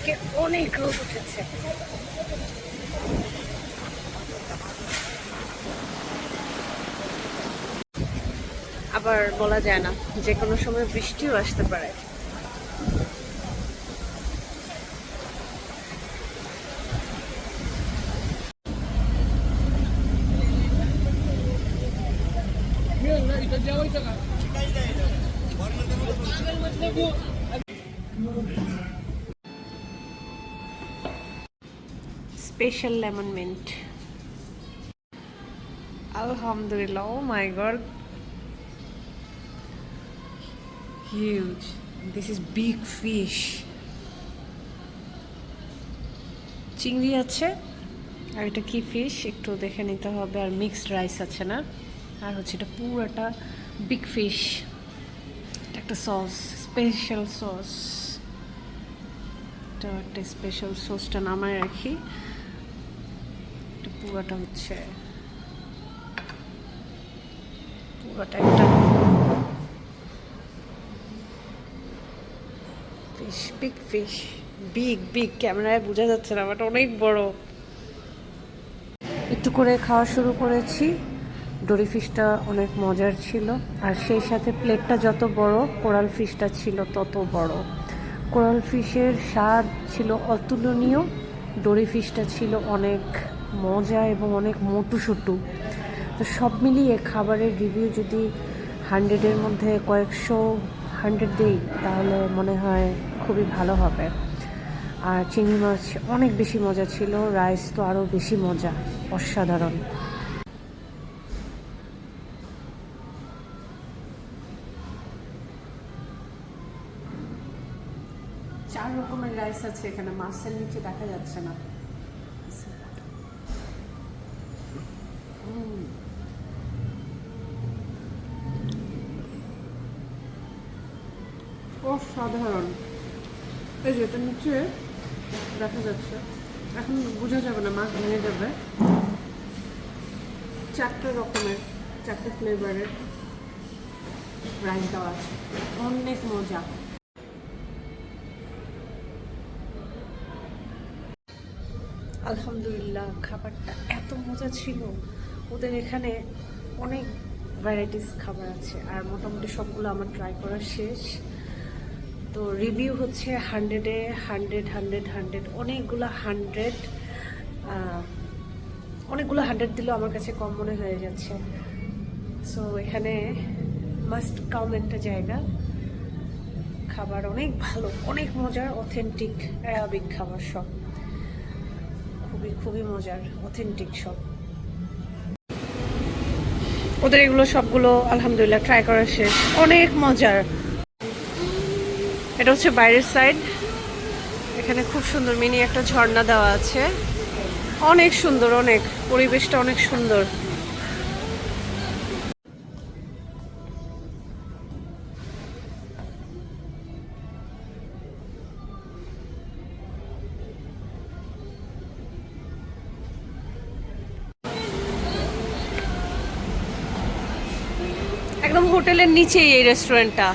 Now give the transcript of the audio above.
আজকে অনেক রোদ উঠেছে। আবার বলা যায় না যে কোনো সময় বৃষ্টিও আসতে পারে। স্পেশাল লেমন মিন্ট আলহামদুলিল্লাহ ও my God huge this is big fish চিংড়ি আছে? আর এটা কি ফিশ একটু দেখে নিতে হবে। আর মিক্সড রাইস আছে না? আর হচ্ছে এটা পুরোটা বিগ ফিশ এটা একটা সস স্পেশাল সস এটা একটা স্পেশাল সসটা নামায় রাখি। পুরোটা হচ্ছে। পুরোটা একটা fish big fish big big ক্যামেরায় বোঝা যাচ্ছে না বাট অনেক বড়। একটু করে খাওয়া শুরু করেছি। ডোরি ফিশটা অনেক মজার ছিল। আর সেই সাথে প্লেটটা যত বড়, কোরাল ফিশটা ছিল তত বড়। কোরাল ফিশের স্বাদ ছিল অতুলনীয়। ডোরি ফিশটা ছিল অনেক মজা এবং অনেক মোটুসুটু। তো সব মিলিয়ে খাবারের রিভিউ যদি হান্ড্রেডের মধ্যে কয়েকশো হান্ড্রেড দিই, তাহলে মনে হয় খুবই ভালো হবে। আর চিংড়ি মাছ অনেক বেশি মজা ছিল রাইস তো আরও বেশি মজা, অসাধারণ। চার রকমের রাইস আছে এখানে, মাছের নিচে দেখা যাচ্ছে না। অসাধারণ। এই যে, এটা নিচে দেখা যাচ্ছে। এখন বোঝা যাবে না, মাছ ভেঙে যাবে। চারটে রকমের, চারটে ফ্লেভারের রাইস দেওয়া আছে। অনেক মজা। আলহামদুলিল্লাহ, খাবারটা এত মজা ছিল। ওদের এখানে অনেক ভ্যারাইটিস খাবার আছে। আর মোটামুটি সবগুলো আমার ট্রাই করা শেষ। তো রিভিউ হচ্ছে হান্ড্রেডে হান্ড্রেড হান্ড্রেড হান্ড্রেড অনেকগুলো হান্ড্রেড অনেকগুলো হান্ড্রেড দিলেও আমার কাছে কম মনে হয়ে যাচ্ছে। সো এখানে মাস্ট কাম একটা জায়গা। খাবার অনেক ভালো, অনেক মজার অথেন্টিক অ্যারাবিক খাবার সব। খুবই খুবই মজার অথেন্টিক সব। ওদের এগুলো সবগুলো আলহামদুলিল্লাহ ট্রাই করা শেষ। অনেক মজার। এটা হচ্ছে বাইরের সাইড এখানে খুব সুন্দর মিনি একটা ঝর্ণা দেওয়া আছে। অনেক সুন্দর, অনেক। পরিবেশটা অনেক সুন্দর। একদম হোটেলের নিচেই এই রেস্টুরেন্টটা